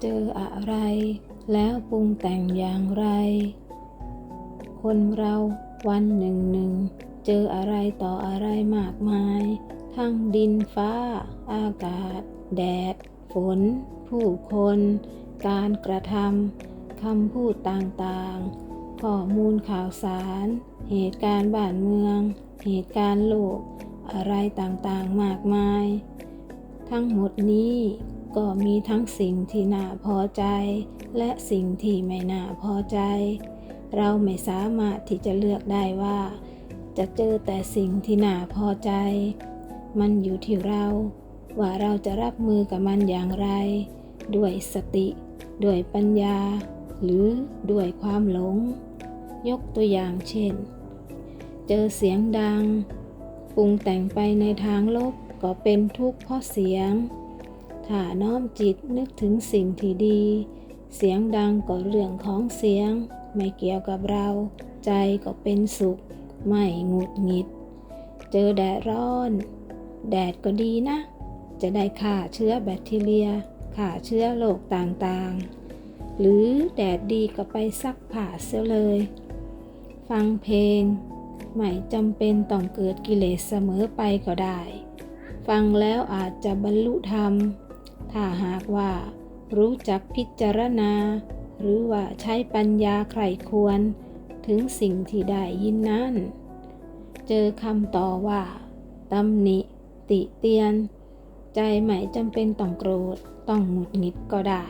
เจออะไร แล้วปรุงแต่งอย่างไร คนเราวันหนึ่งหนึ่งเจออะไรต่ออะไรมากมาย ทั้งดินฟ้า อากาศ แดด ฝน ผู้คน การกระทำคำพูดต่างๆ ข้อมูลข่าวสาร เหตุการณ์บ้านเมือง เหตุการณ์โลก อะไรต่างๆ มากมาย ทั้งหมดนี้ ก็มีทั้งสิ่งที่น่าพอใจ และสิ่งที่ไม่น่าพอใจ เราไม่สามารถที่จะเลือกได้ว่า จะเจอแต่สิ่งที่น่าพอใจ มันอยู่ที่เรา ว่าเราจะรับมือกับมันอย่างไร ด้วยสติ ด้วยปัญญา หรือด้วยความหลง ยกตัวอย่างเช่น เจอเสียงดัง ปรุงแต่งไปในทางลบก็เป็นทุกข์เพราะเสียง ถ้าน้อมจิตนึกถึงสิ่งที่ดี เสียงดังก็เรื่องของเสียง ไม่เกี่ยวกับเรา ใจก็เป็นสุข ไม่หงุดหงิด เจอแดดร้อน แดดก็ดีนะ จะได้ฆ่าเชื้อแบคทีเรียฆ่าเชื้อโรคต่างๆ หรือแดดดีก็ไปซักผ้าเสียเลย ฟังเพลง ไม่จำเป็นต้องเกิดกิเลสเสมอไปก็ได้ ฟังแล้วอาจจะบรรลุธรรม ถ้าหากว่า รู้จักพิจารณา หรือว่าใช้ปัญญาใครควร ถึงสิ่งที่ได้ยินนั้น เจอคำต่อว่าตำหนิ ติเตียน ใจไม่จำเป็นต้องโกรธต้องหงุดหงิดก็ได้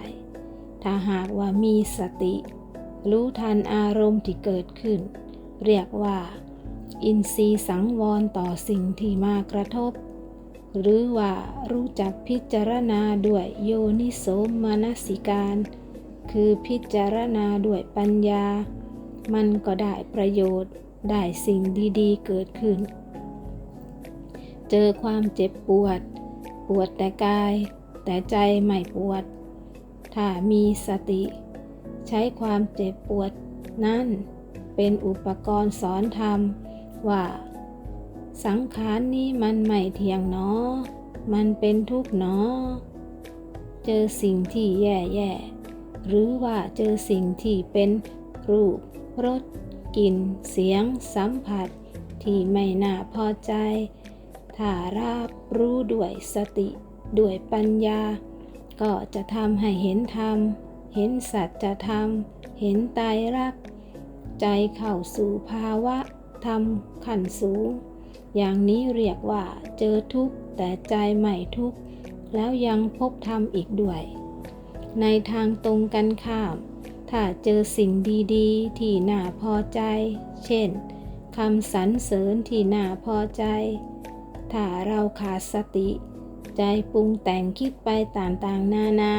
ถ้าหากว่ามีสติ รู้ทันอารมณ์ที่เกิดขึ้น เรียกว่า อินทรีย์สังวรต่อสิ่งที่มากระทบ หรือว่ารู้จักพิจารณาด้วยโยนิโสมนสิการ คือพิจารณาด้วยปัญญา มันก็ได้ประโยชน์ ได้สิ่งดีๆ เกิดขึ้น เจอความเจ็บปวด ปวดแต่กาย แต่ใจไม่ปวด ถ้ามีสติ ใช้ความเจ็บปวด นั้นเป็นอุปกรณ์สอนธรรมว่า สังขารนี้มันไม่เที่ยงเนอ มันเป็นทุกข์เนอ เจอสิ่งที่แย่ๆหรือว่าเจอสิ่งที่เป็นรูปรสกลิ่นเสียง สัมผัส ที่ไม่น่าพอใจ ถ้าราบรู้ด้วยสติด้วยปัญญา ก็จะทำให้เห็นธรรม เห็นสัจธรรม เห็นตายรัก ใจเข้าสู่ภาวะธรรมขั้นสูง อย่างนี้เรียกว่าเจอทุกข์แต่ใจไม่ทุกข์แล้วยังพบธรรมอีกด้วย ในทางตรงกันข้าม ถ้าเจอสิ่งดีๆ ที่น่าพอใจ เช่นคำสรรเสริญที่น่าพอใจ ถ้าเราขาดสติ ใจปรุงแต่งคิดไปต่างๆ นานา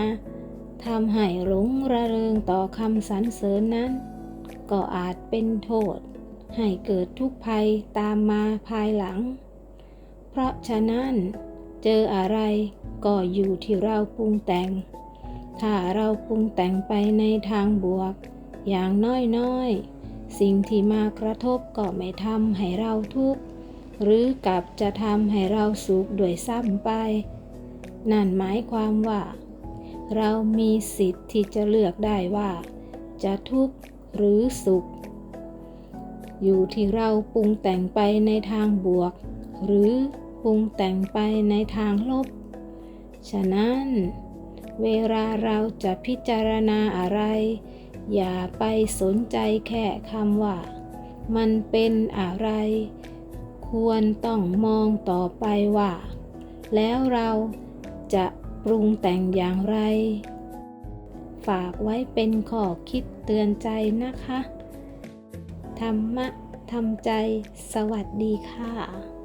ทำให้หลงระเริงต่อคำสรรเสริญนั้น ก็อาจเป็นโทษ ให้เกิดทุกภัยตามมาภายหลัง เพราะฉะนั้น เจออะไรก็อยู่ที่เราปรุงแต่ง ถ้าเราปรุงแต่งไปในทางบวก อย่างน้อยๆ สิ่งที่มากระทบก็ไม่ทำให้เราทุกข์ หรือกลับจะทำให้เราสุขด้วยซ้ำไป นั่นหมายความว่า เรามีสิทธิ์ที่จะเลือกได้ว่า จะทุกข์หรือสุข อยู่ที่เราปรุงแต่งไปในทางบวก หรือปรุงแต่งไปในทางลบ ฉะนั้น เวลาเราจะพิจารณาอะไร อย่าไปสนใจแค่คำว่า มันเป็นอะไร ควรต้องมองต่อไปว่า แล้วเราจะปรุงแต่งอย่างไร ฝากไว้เป็นข้อคิดเตือนใจนะคะ ธรรมะทำใจ สวัสดีค่ะ